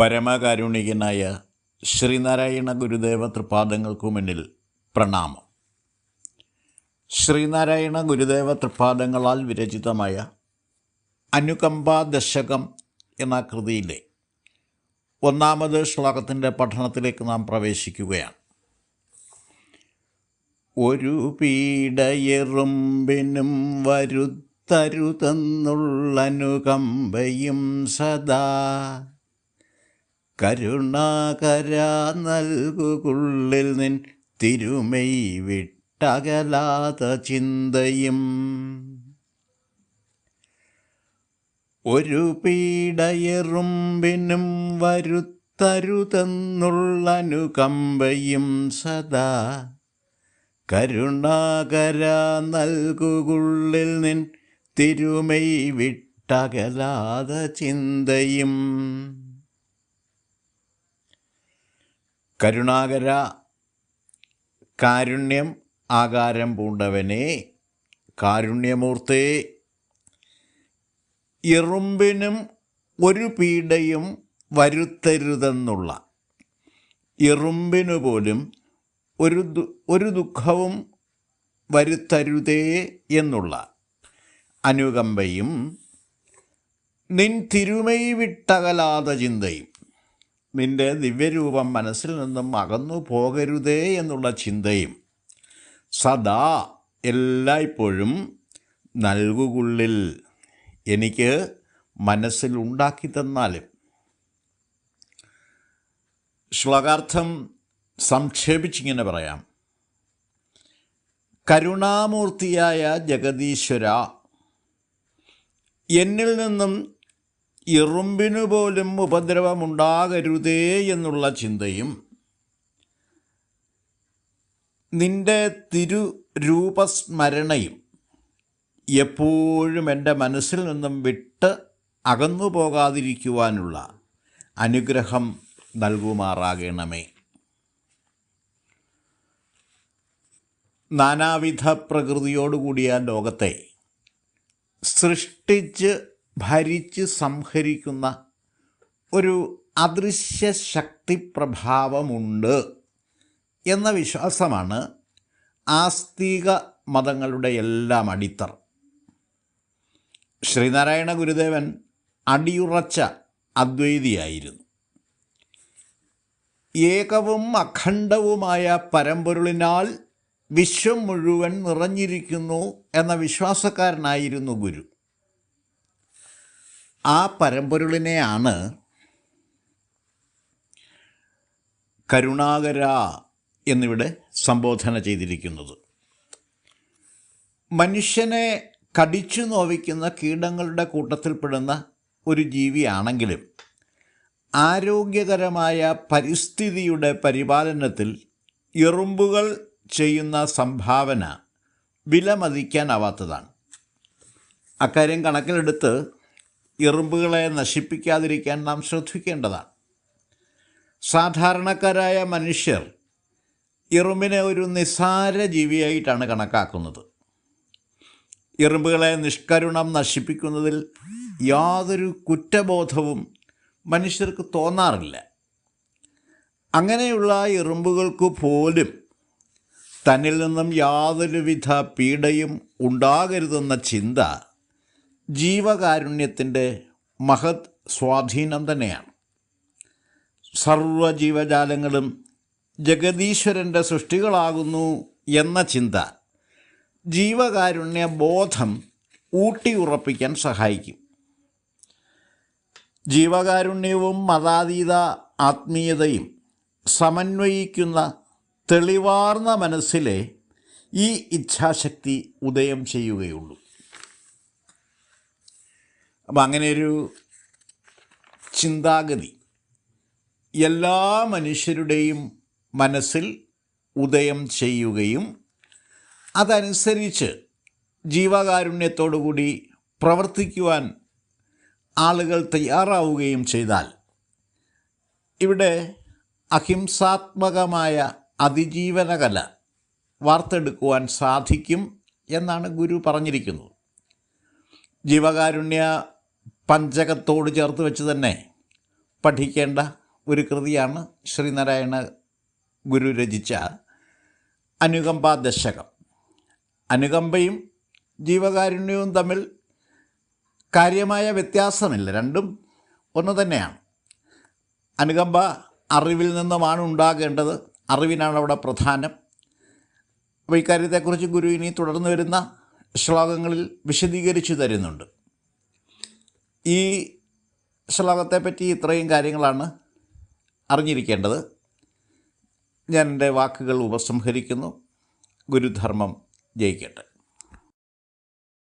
പരമകാരുണികനായ ശ്രീനാരായണ ഗുരുദേവ തൃപാദങ്ങൾക്കു മുന്നിൽ പ്രണാമം. ശ്രീനാരായണ ഗുരുദേവ തൃപാദങ്ങളാൽ വിരചിതമായ അനുകമ്പ ദശകം എന്ന കൃതിയിലെ ഒന്നാമത് ശ്ലോകത്തിന്റെ പഠനത്തിലേക്ക് നാം പ്രവേശിക്കുകയാണ്. ഒരു പീഡയെറുമ്പിനും വരുത്തരുതെന്നുള്ളനുകമ്പയും സദാ കരുണാകര നൽകുകുള്ളിൽ നിൻ തിരുമൈ വിട്ടകലാത ചിന്തയും. ഒരു പീഡയെറുമ്പിനും വരുത്തരുതെന്നുള്ളനുകമ്പയും സദാ കരുണാകര നൽകുകുള്ളിൽ നിൻ തിരുമൈ വിട്ടകലാത ചിന്തയും. കരുണാകര കാരുണ്യം ആകാരം പൂണ്ടവനെ കാരുണ്യമൂർത്തേ ഇറുമ്പിനും ഒരു പീഡയും വരുത്തരുതെന്നുള്ള എറുമ്പിനു പോലും ഒരു ഒരു ദുഃഖവും വരുത്തരുതേ എന്നുള്ള അനുകമ്പയും നിൻ തിരുമൈ വിട്ടകലാത ചിന്തയും നിന്റെ ദിവ്യരൂപം മനസ്സിൽ നിന്നും അകന്നു പോകരുതേ എന്നുള്ള ചിന്തയും സദാ എല്ലായ്പ്പോഴും നൽകുകുള്ളിൽ എനിക്ക് മനസ്സിൽ ഉണ്ടാക്കി തന്നാലും. ശ്ലോകാർത്ഥം സംക്ഷേപിച്ചിങ്ങനെ പറയാം. കരുണാമൂർത്തിയായ ജഗതീശ്വര എന്നിൽ നിന്നും എറുമ്പിനു പോലും ഉപദ്രവമുണ്ടാകരുതേ എന്നുള്ള ചിന്തയും നിന്റെ തിരുരൂപസ്മരണയും എപ്പോഴും എന്റെ മനസ്സിൽ നിന്നും വിട്ട് അകന്നു പോകാതിരിക്കുവാനുള്ള അനുഗ്രഹം നൽകുമാറാകണമേ. നാനാവിധ പ്രകൃതിയോടുകൂടിയ ലോകത്തെ സൃഷ്ടിച്ച് ഭരിച്ച് സംഹരിക്കുന്ന ഒരു അദൃശ്യ ശക്തിപ്രഭാവമുണ്ട് എന്ന വിശ്വാസമാണ് ആസ്തിക മതങ്ങളുടെ എല്ലാം അടിത്തർ ശ്രീനാരായണ ഗുരുദേവൻ അടിയുറച്ച അദ്വൈതിയായിരുന്നു. ഏകവും അഖണ്ഡവുമായ പരമ്പൊരുളിനാൽ വിശ്വം മുഴുവൻ നിറഞ്ഞിരിക്കുന്നു എന്ന വിശ്വാസക്കാരനായിരുന്നു ഗുരു. ആ പരമ്പൊരുളിനെയാണ് കരുണാകര എന്നിവിടെ സംബോധന ചെയ്തിരിക്കുന്നത്. മനുഷ്യനെ കടിച്ചു നോവിക്കുന്ന കീടങ്ങളുടെ കൂട്ടത്തിൽപ്പെടുന്ന ഒരു ജീവിയാണെങ്കിലും ആരോഗ്യകരമായ പരിസ്ഥിതിയുടെ പരിപാലനത്തിൽ എറുമ്പുകൾ ചെയ്യുന്ന സംഭാവന വിലമതിക്കാനാവാത്തതാണ്. അക്കാര്യം കണക്കിലെടുത്ത് എറുമ്പുകളെ നശിപ്പിക്കാതിരിക്കാൻ നാം ശ്രദ്ധിക്കേണ്ടതാണ്. സാധാരണക്കാരായ മനുഷ്യർ എറുമ്പിനെ ഒരു നിസ്സാര ജീവിയായിട്ടാണ് കണക്കാക്കുന്നത്. എറുമ്പുകളെ നിഷ്കരുണം നശിപ്പിക്കുന്നതിൽ യാതൊരു കുറ്റബോധവും മനുഷ്യർക്ക് തോന്നാറില്ല. അങ്ങനെയുള്ള എറുമ്പുകൾക്ക് പോലും തന്നിൽ നിന്നും യാതൊരുവിധ പീഡയും ഉണ്ടാകരുതെന്ന ചിന്ത ജീവകാരുണ്യത്തിന്റെ മഹത് സ്വാധീനം തന്നെയാണ്. സർവജീവജാലങ്ങളും ജഗദീശ്വരന്റെ സൃഷ്ടികളാകുന്നു എന്ന ചിന്ത ജീവകാരുണ്യ ബോധം ഊട്ടിയുറപ്പിക്കാൻ സഹായിക്കും. ജീവകാരുണ്യവും മതാതീത ആത്മീയതയും സമന്വയിക്കുന്ന തെളിവാർന്ന മനസ്സിലെ ഈ ഇച്ഛാശക്തി ഉദയം ചെയ്യുകയുള്ളൂ. അപ്പം ഒരു ചിന്താഗതി. എല്ലാ മനുഷ്യരുടെയും മനസ്സിൽ ഉദയം ചെയ്യുകയും അതനുസരിച്ച് ജീവകാരുണ്യത്തോടുകൂടി പ്രവർത്തിക്കുവാൻ ആളുകൾ തയ്യാറാവുകയും ചെയ്താൽ ഇവിടെ അഹിംസാത്മകമായ അതിജീവനകല വാർത്തെടുക്കുവാൻ സാധിക്കും എന്നാണ് ഗുരു പറഞ്ഞിരിക്കുന്നത്. ജീവകാരുണ്യ പഞ്ചകത്തോട് ചേർത്ത് വെച്ച് തന്നെ പഠിക്കേണ്ട ഒരു കൃതിയാണ് ശ്രീനാരായണ ഗുരു രചിച്ച അനുകമ്പ ദശകം. അനുകമ്പയും ജീവകാരുണ്യവും തമ്മിൽ കാര്യമായ വ്യത്യാസമില്ല. രണ്ടും ഒന്ന് തന്നെയാണ്. അനുകമ്പ അറിവിൽ നിന്നുമാണ് ഉണ്ടാകേണ്ടത്. അറിവിനാണ് അവിടെ പ്രധാനം. അപ്പോൾ ഇക്കാര്യത്തെക്കുറിച്ച് ഗുരു ഇനി തുടർന്ന് വരുന്ന ശ്ലോകങ്ങളിൽ വിശദീകരിച്ചു തരുന്നുണ്ട്. ഈ ശ്ലോകത്തെപ്പറ്റി ഇത്രയും കാര്യങ്ങളാണ് അറിഞ്ഞിരിക്കേണ്ടത്. ഞാൻ എന്റെ വാക്കുകൾ ഉപസംഹരിക്കുന്നു. ഗുരുധർമ്മം ജയിക്കട്ടെ.